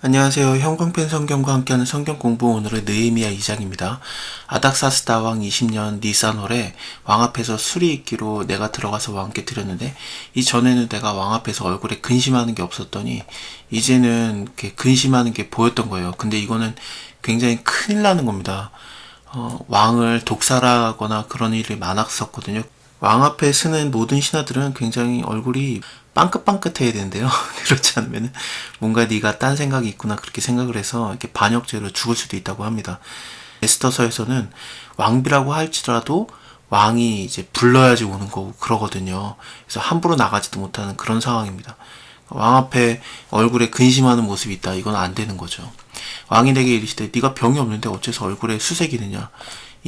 안녕하세요. 형광펜 성경과 함께하는 성경 공부 오늘은 느헤미야 2장입니다. 아닥사스다 왕 20년 니산월에 왕 앞에서 술이 있기로 내가 들어가서 왕께 드렸는데 이 전에는 내가 왕 앞에서 얼굴에 근심하는 게 없었더니 이제는 이렇게 근심하는 게 보였던 거예요. 근데 이거는 굉장히 큰일 나는 겁니다. 어, 왕을 독살하거나 그런 일이 많았었거든요. 왕 앞에 쓰는 모든 신하들은 굉장히 얼굴이 빵긋빵긋해야 되는데요. 그렇지 않으면 뭔가 네가 딴 생각이 있구나 그렇게 생각을 해서 이렇게 반역죄로 죽을 수도 있다고 합니다. 에스더서에서는 왕비라고 할지라도 왕이 이제 불러야지 오는 거고 그러거든요. 그래서 함부로 나가지도 못하는 그런 상황입니다. 왕 앞에 얼굴에 근심하는 모습이 있다. 이건 안 되는 거죠. 왕이 내게 이르시되 네가 병이 없는데 어째서 얼굴에 수색이 느냐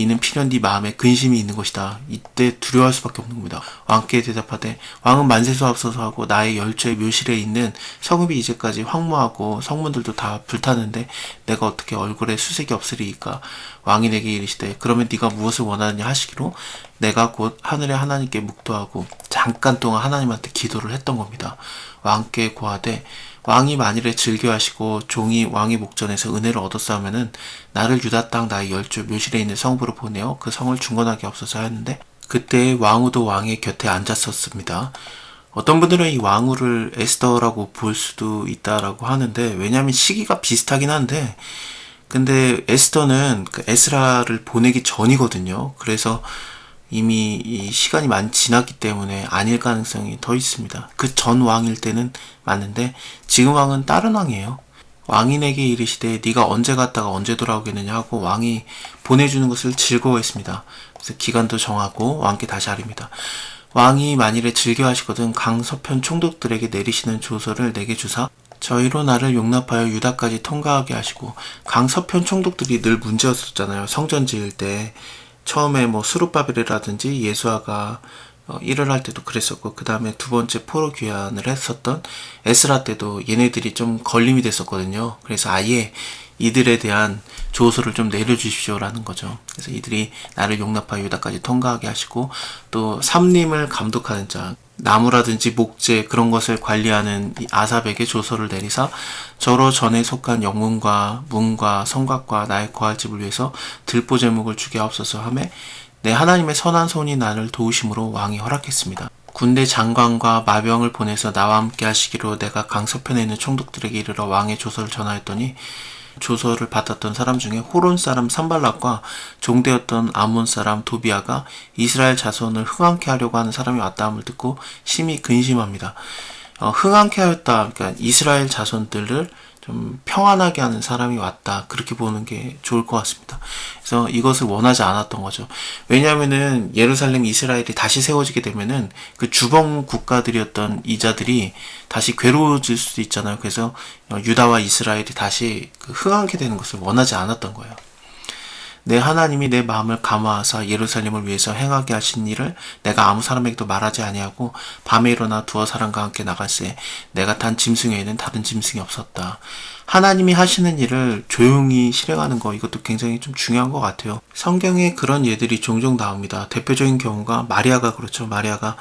이는 필연 네 마음에 근심이 있는 것이다. 이때 두려워할 수밖에 없는 겁니다. 왕께 대답하되 왕은 만세수없어서 하고 나의 열조의 묘실에 있는 성읍이 이제까지 황무하고 성문들도 다 불타는데 내가 어떻게 얼굴에 수색이 없으리이까 왕이 내게 이르시되 그러면 네가 무엇을 원하느냐 하시기로 내가 곧 하늘의 하나님께 묵도하고 잠깐 동안 하나님한테 기도를 했던 겁니다. 왕께 고하되 왕이 만일에 즐겨하시고 종이 왕의 목전에서 은혜를 얻었사오면은 나를 유다 땅 나의 열주 묘실에 있는 성부로 보내어 그 성을 중건하게 없어서 하였는데 그때 왕후도 왕의 곁에 앉았었습니다. 어떤 분들은 이 왕후를 에스더라고 볼 수도 있다라고 하는데 왜냐하면 시기가 비슷하긴 한데 근데 에스더는 그 에스라를 보내기 전이거든요. 그래서 이미 이 시간이 많이 지났기 때문에 아닐 가능성이 더 있습니다. 그 전 왕일 때는 맞는데 지금 왕은 다른 왕이에요. 왕인에게 이르시되 네가 언제 갔다가 언제 돌아오겠느냐 하고 왕이 보내주는 것을 즐거워했습니다. 그래서 기간도 정하고 왕께 다시 아립니다. 왕이 만일에 즐겨하시거든 강서편 총독들에게 내리시는 조서를 내게 주사 저희로 나를 용납하여 유다까지 통과하게 하시고 강서편 총독들이 늘 문제였었잖아요. 성전 지을 때 처음에 뭐 수르바벨이라든지 예수아가 어, 일을 할 때도 그랬었고 그 다음에 두 번째 포로 귀환을 했었던 에스라 때도 얘네들이 좀 걸림이 됐었거든요. 그래서 아예 이들에 대한 조소를 좀 내려주십시오라는 거죠. 그래서 이들이 나를 용납하여 유다까지 통과하게 하시고 또 삼림을 감독하는 자 나무라든지 목재 그런 것을 관리하는 아삽에게 조서를 내리사 저로 전에 속한 영문과 문과 성곽과 나의 거할 집을 위해서 들보 제목을 주게 하옵소서 하매 내 하나님의 선한 손이 나를 도우심으로 왕이 허락했습니다. 군대 장관과 마병을 보내서 나와 함께 하시기로 내가 강서편에 있는 총독들에게 이르러 왕의 조서를 전하였더니 조서를 받았던 사람 중에 호론 사람 산발락과 종되었던 아몬 사람 도비아가 이스라엘 자손을 흥황케 하려고 하는 사람이 왔다함을 듣고 심히 근심합니다. 어, 흥황케 하였다. 그러니까 이스라엘 자손들을 좀 평안하게 하는 사람이 왔다. 그렇게 보는 게 좋을 것 같습니다. 그래서 이것을 원하지 않았던 거죠. 왜냐하면은 예루살렘 이스라엘이 다시 세워지게 되면은 그 주범 국가들이었던 이자들이 다시 괴로워질 수도 있잖아요. 그래서 유다와 이스라엘이 다시 그 흥하게 되는 것을 원하지 않았던 거예요. 내 하나님이 내 마음을 감화하사 예루살렘을 위해서 행하게 하신 일을 내가 아무 사람에게도 말하지 아니하고 밤에 일어나 두어 사람과 함께 나갈새 내가 탄 짐승에는 다른 짐승이 없었다. 하나님이 하시는 일을 조용히 실행하는 거 이것도 굉장히 좀 중요한 것 같아요. 성경에 그런 예들이 종종 나옵니다. 대표적인 경우가 마리아가 그렇죠. 마리아가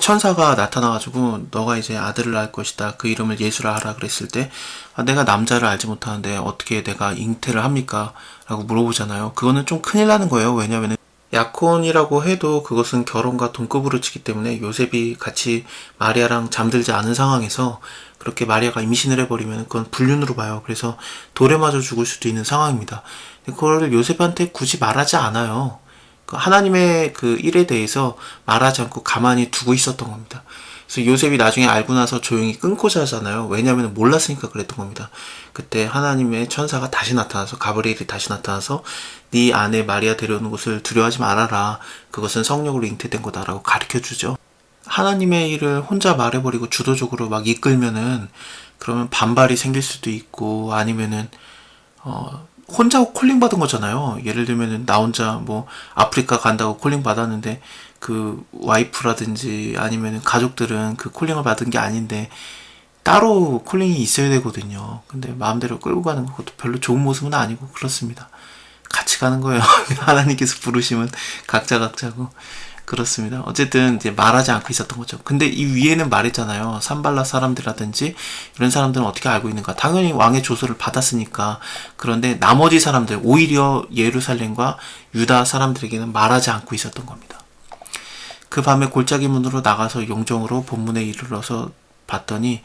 천사가 나타나가지고 너가 이제 아들을 낳을 것이다. 그 이름을 예수라 하라 그랬을 때 아, 내가 남자를 알지 못하는데 어떻게 내가 잉태를 합니까? 라고 물어보잖아요. 그거는 좀 큰일 나는 거예요. 왜냐하면 약혼이라고 해도 그것은 결혼과 동급으로 치기 때문에 요셉이 같이 마리아랑 잠들지 않은 상황에서 그렇게 마리아가 임신을 해버리면 그건 불륜으로 봐요. 그래서 돌에 맞아 죽을 수도 있는 상황입니다. 그거를 요셉한테 굳이 말하지 않아요. 그 하나님의 그 일에 대해서 말하지 않고 가만히 두고 있었던 겁니다. 그래서 요셉이 나중에 알고 나서 조용히 끊고 자잖아요. 왜냐하면 몰랐으니까 그랬던 겁니다. 그때 하나님의 천사가 다시 나타나서 가브리엘이 다시 나타나서 네 아내 마리아 데려오는 것을 두려워하지 말아라. 그것은 성령으로 잉태된 거다라고 가르쳐 주죠. 하나님의 일을 혼자 말해버리고 주도적으로 막 이끌면은 그러면 반발이 생길 수도 있고 아니면은 어 혼자 콜링 받은 거잖아요. 예를 들면은 나 혼자 뭐 아프리카 간다고 콜링 받았는데 그 와이프라든지 아니면은 가족들은 그 콜링을 받은 게 아닌데 따로 콜링이 있어야 되거든요. 근데 마음대로 끌고 가는 것도 별로 좋은 모습은 아니고 그렇습니다. 같이 가는 거예요. 하나님께서 부르시면 각자 각자고. 그렇습니다. 어쨌든 이제 말하지 않고 있었던 거죠. 근데 이 위에는 말했잖아요. 산발라 사람들이라든지 이런 사람들은 어떻게 알고 있는가? 당연히 왕의 조서를 받았으니까. 그런데 나머지 사람들 오히려 예루살렘과 유다 사람들에게는 말하지 않고 있었던 겁니다. 그 밤에 골짜기 문으로 나가서 용정으로 본문에 이르러서 봤더니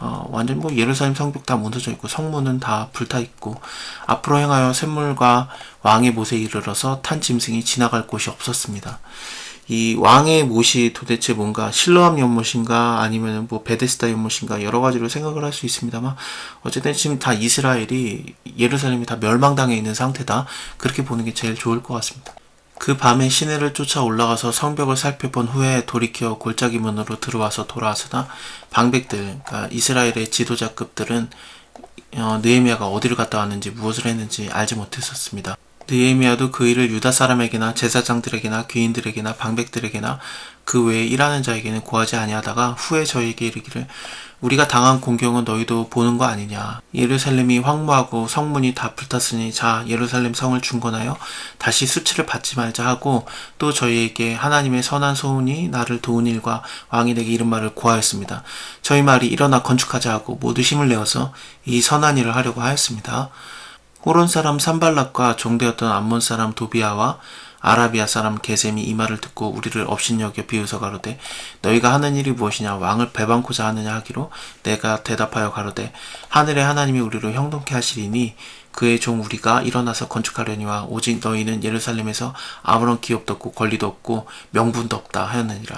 어, 완전 뭐 예루살렘 성벽 다 무너져 있고 성문은 다 불타 있고 앞으로 행하여 샘물과 왕의 못에 이르러서 탄 짐승이 지나갈 곳이 없었습니다. 이 왕의 못이 도대체 뭔가 실로암 연못인가 아니면 뭐 베데스다 연못인가 여러 가지로 생각을 할 수 있습니다만 어쨌든 지금 다 이스라엘이 예루살렘이 다 멸망당해 있는 상태다 그렇게 보는 게 제일 좋을 것 같습니다. 그 밤에 시내를 쫓아 올라가서 성벽을 살펴본 후에 돌이켜 골짜기 문으로 들어와서 돌아서다 방백들, 그러니까 이스라엘의 지도자급들은 어, 느헤미야가 어디를 갔다 왔는지 무엇을 했는지 알지 못했었습니다. 느헤미야도 그 일을 유다 사람에게나 제사장들에게나 귀인들에게나 방백들에게나 그 외에 일하는 자에게는 고하지 아니하다가 후에 저에게 이르기를 우리가 당한 공경은 너희도 보는 거 아니냐? 예루살렘이 황무하고 성문이 다 불탔으니 자 예루살렘 성을 중건하여 다시 수치를 받지 말자 하고 또 저희에게 하나님의 선한 소문이 나를 도운 일과 왕이 내게 이런 말을 고하였습니다. 저희 말이 일어나 건축하자 하고 모두 힘을 내어서 이 선한 일을 하려고 하였습니다 호론 사람 산발락과 종되었던 암몬 사람 도비아와 아라비아 사람 게셈이 이 말을 듣고 우리를 업신여겨 비웃어 가로되 너희가 하는 일이 무엇이냐? 왕을 배반코자 하느냐? 하기로 내가 대답하여 가로되 하늘의 하나님이 우리를 형통케 하시리니 그의 종 우리가 일어나서 건축하려니와 오직 너희는 예루살렘에서 아무런 기업도 없고 권리도 없고 명분도 없다 하였느니라